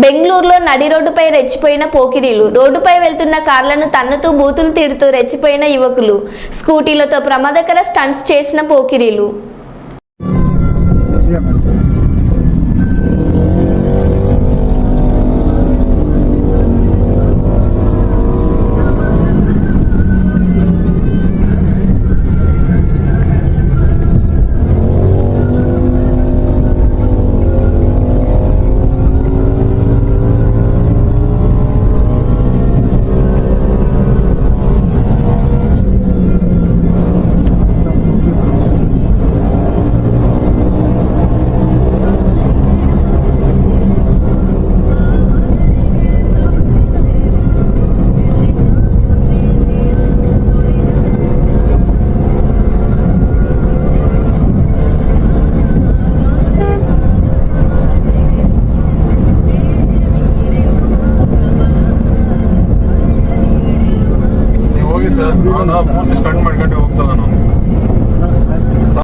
బెంగళూరులో నడి రోడ్డుపై రెచ్చిపోయిన పోకిరీలు. రోడ్డుపై వెళ్తున్న కార్లను తన్నుతూ బూతులు తిడుతూ రెచ్చిపోయిన యువకులు. స్కూటీలతో ప్రమాదకర స్టంట్స్ చేసిన పోకిరీలు. ಹೋಗಿ ಸರ್. ಫೋನ್ ಸ್ಪೆಂಡ್ ಮಾಡ್ಕೊಂಡು ಹೋಗ್ತದ